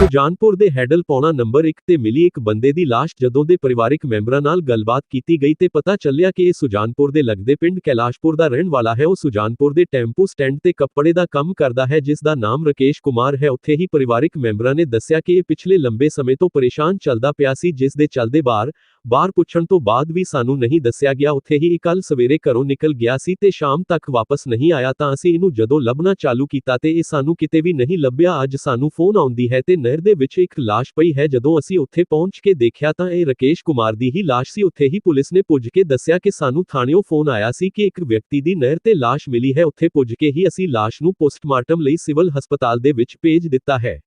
ਸੁਜਾਨਪੁਰ ਦੇ ਹੈਡਲ ਪੌਣਾ ਨੰਬਰ 1 ਤੇ ਮਿਲੀ ਇੱਕ ਬੰਦੇ ਦੀ ਲਾਸ਼ ਜਦੋਂ ਦੇ ਪਰਿਵਾਰਕ ਮੈਂਬਰਾਂ ਨਾਲ ਗੱਲਬਾਤ ਕੀਤੀ ਗਈ ਤੇ ਪਤਾ ਚੱਲਿਆ ਕਿ ਇਹ ਸੁਜਾਨਪੁਰ ਦੇ ਲੱਗਦੇ ਪਿੰਡ ਕੈਲਾਸ਼ਪੁਰ ਦਾ ਰਹਿਣ ਵਾਲਾ ਹੈ। ਉਹ ਸੁਜਾਨਪੁਰ ਦੇ ਟੈਂਪੂ ਸਟੈਂਡ ਤੇ ਕੱਪੜੇ ਦਾ ਕੰਮ ਕਰਦਾ ਹੈ, ਜਿਸ ਦਾ ਨਾਮ ਰਕੇਸ਼ ਕੁਮਾਰ ਹੈ। ਉੱਥੇ ਹੀ ਪਰਿਵਾਰਕ ਮੈਂਬਰਾਂ ਨੇ ਦੱਸਿਆ ਕਿ ਇਹ ਪਿਛਲੇ ਲੰਬੇ ਸਮੇਂ ਤੋਂ ਪਰੇਸ਼ਾਨ ਚੱਲਦਾ ਪਿਆ ਸੀ, ਜਿਸ ਦੇ ਚੱਲਦੇ ਬਾਹਰ ਬਾਹਰ ਪੁੱਛਣ ਤੋਂ ਬਾਅਦ ਵੀ ਸਾਨੂੰ ਨਹੀਂ ਦੱਸਿਆ ਗਿਆ। ਉੱਥੇ ਹੀ ਕੱਲ ਸਵੇਰੇ ਘਰੋਂ ਨਿਕਲ ਗਿਆ ਸੀ ਤੇ ਸ਼ਾਮ ਤੱਕ ਵਾਪਸ ਨਹੀਂ ਆਇਆ ਤਾਂ ਅਸੀਂ ਇਹਨੂੰ ਜਦੋਂ ਲੱਭਣਾ ਚਾਲੂ ਕੀਤਾ ਤੇ ਇਹ ਸਾਨੂੰ ਕਿਤੇ ਵੀ ਨਹੀਂ ਲੱਭਿਆ। ਅੱਜ ਸਾਨੂੰ ਫੋਨ ਆਉਂਦੀ ਹੈ ਤੇ ਨਹਿਰ ਦੇ ਵਿੱਚ ਇੱਕ ਲਾਸ਼ ਪਈ ਹੈ। ਜਦੋਂ ਅਸੀਂ ਉੱਥੇ ਪਹੁੰਚ ਕੇ ਦੇਖਿਆ ਤਾਂ ਇਹ ਰਕੇਸ਼ ਕੁਮਾਰ ਦੀ ਹੀ ਲਾਸ਼ ਸੀ। ਉੱਥੇ ਹੀ ਪੁਲਿਸ ਨੇ ਪੁੱਜ ਕੇ ਦੱਸਿਆ ਕਿ ਸਾਨੂੰ ਥਾਣਿਓਂ ਫੋਨ ਆਇਆ ਸੀ ਕਿ ਇੱਕ ਵਿਅਕਤੀ ਦੀ ਨਹਿਰ ਤੇ ਲਾਸ਼ ਮਿਲੀ ਹੈ। ਉੱਥੇ ਪੁੱਜ ਕੇ ਹੀ ਅਸੀਂ ਲਾਸ਼ ਨੂੰ ਪੋਸਟਮਾਰਟਮ ਲਈ ਸਿਵਲ ਹਸਪਤਾਲ ਦੇ ਵਿੱਚ ਭੇਜ ਦਿੱਤਾ ਹੈ।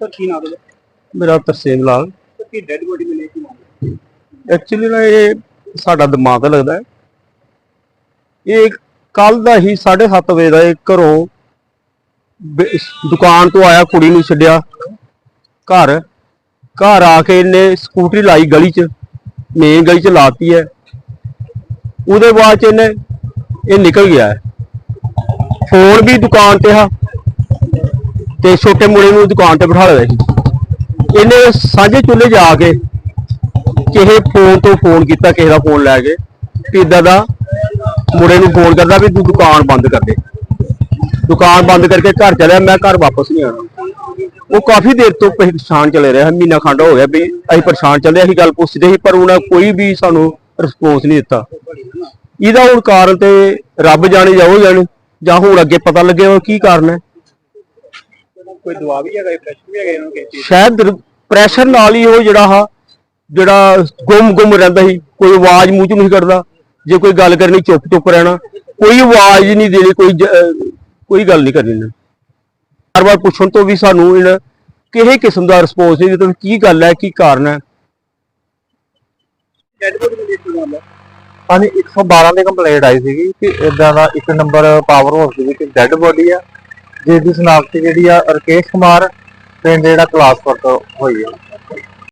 ਸਰ ਕੀ ਨਾਮ ਹੈ? ਮੇਰਾ ਤਰਸੇਮ ਲਾਲ। ਕੀ ਡੈਡ ਬੋਡੀ ਮਿਲੀ ਐਕਚੁਅਲੀ ਨਾ ਇਹ ਸਾਡਾ ਦਿਮਾਗ ਲੱਗਦਾ ਹੈ। ਇਹ ਕੱਲ ਦਾ ਹੀ 7:30 ਵਜੇ ਦਾ ਇਹ ਘਰੋਂ ਦੁਕਾਨ ਤੋਂ ਆਇਆ, ਕੁੜੀ ਨੂੰ ਛੱਡਿਆ। ਘਰ ਘਰ ਆ ਕੇ ਇਹਨੇ ਸਕੂਟਰੀ ਲਾਈ ਗਲੀ 'ਚ ਮੇਨ ਗਲੀ 'ਚ ਲਾਤੀ ਹੈ। ਉਹਦੇ ਬਾਅਦ 'ਚ ਇਹਨੇ, ਇਹ ਨਿਕਲ ਗਿਆ ਹੈ। ਫੋਨ ਵੀ ਦੁਕਾਨ ਤੇ ਆ, ਤੇ ਛੋਟੇ ਮੁੰਡੇ ਨੂੰ ਦੁਕਾਨ ਤੇ ਬਿਠਾ ਲਿਆ ਸੀ। ਇਹਨੇ ਸਾਂਝੇ ਚੁੱਲ੍ਹੇ ਜਾ ਕੇ ਕਿਸੇ ਫੋਨ ਤੋਂ ਫੋਨ ਕੀਤਾ ਕਿਸੇ ਦਾ ਫੋਨ ਲੈ ਕੇ ਵੀ ਏਦਾਂ ਦਾ ਮੁੰਡੇ ਨੂੰ ਫੋਨ ਕਰਦਾ ਵੀ ਤੂੰ ਦੁਕਾਨ ਬੰਦ ਕਰ ਦੇ। ਦੁਕਾਨ ਬੰਦ ਕਰਕੇ ਘਰ ਚਲਿਆ ਮੈਂ ਘਰ ਵਾਪਸ ਨਹੀਂ ਆਣਾ ਉਹ ਕਾਫੀ ਦੇਰ ਤੋਂ ਪਰੇਸ਼ਾਨ ਚਲੇ ਰਿਹਾ ਮਹੀਨਾ ਖੰਡ ਹੋ ਗਿਆ ਵੀ ਅਸੀਂ ਪਰੇਸ਼ਾਨ ਚੱਲੇ ਅਸੀਂ ਗੱਲ ਪੁੱਛਦੇ ਸੀ ਪਰ ਉਹਨਾਂ ਕੋਈ ਵੀ ਸਾਨੂੰ ਰਿਸਪੌਂਸ ਨਹੀਂ ਦਿੱਤਾ। ਇਹਦਾ ਹੁਣ ਕਾਰਨ ਤੇ ਰੱਬ ਜਾਣੇ ਜਾਓ ਜਾਣੇ ਜਾਂ ਹੁਣ ਅੱਗੇ ਪਤਾ ਲੱਗੇ ਉਹ ਕੀ ਕਾਰਨ ਹੈ। ਕੋਈ ਦਵਾ ਵੀ ਹੈਗਾ ਪ੍ਰੈਸ਼ਰ ਵੀ ਹੈਗਾ ਇਹਨਾਂ ਨੂੰ ਕਿਸੇ ਸ਼ਾਇਦ ਪ੍ਰੈਸ਼ਰ ਨਾਲ ਹੀ ਉਹ ਜਿਹੜਾ ਹਾ ਜਿਹੜਾ ਗੁੰਮ ਗੁੰਮ ਰਹਿੰਦਾ ਸੀ, ਕੋਈ ਆਵਾਜ਼ ਮੂੰਹ ਚ ਨਹੀਂ ਕੱਢਦਾ, ਜੇ ਕੋਈ ਗੱਲ ਕਰਨੀ ਚੁੱਪ ਚੁੱਪ ਰਹਿਣਾ, ਕੋਈ ਆਵਾਜ਼ ਨਹੀਂ ਦੇਣੀ, ਕੋਈ ਕੋਈ ਗੱਲ ਨਹੀਂ ਕਰਨੀ ਹਰ ਵਾਰ ਪੁੱਛਣ ਤੋਂ ਵੀ ਸਾਨੂੰ ਇਹਨਾਂ ਕਿਸੇ ਕਿਸਮ ਦਾ ਰਿਸਪੌਂਸ ਨਹੀਂ ਦਿੱਤਾ ਕੀ ਗੱਲ ਹੈ, ਕੀ ਕਾਰਨ ਹੈ। ਹਾਂਜੀ 112 ਦੀ ਕੰਪਲੇਂਟ ਆਈ ਸੀਗੀ ਕਿ ਇਦਾਂ ਦਾ ਇੱਕ ਨੰਬਰ ਪਾਵਰ ਹਾਊਸ ਦੇ ਵਿੱਚ ਡੈੱਡ ਬੋਡੀ ਆ ਜਿਸ ਦੀ ਸਨਾਖਤ ਜਿਹੜੀ ਆ ਰਕੇਸ਼ ਕੁਮਾਰ, ਪਿੰਡ ਜਿਹੜਾ ਕਲਾਸਪੁਰ ਤੋਂ ਹੋਈ ਆ।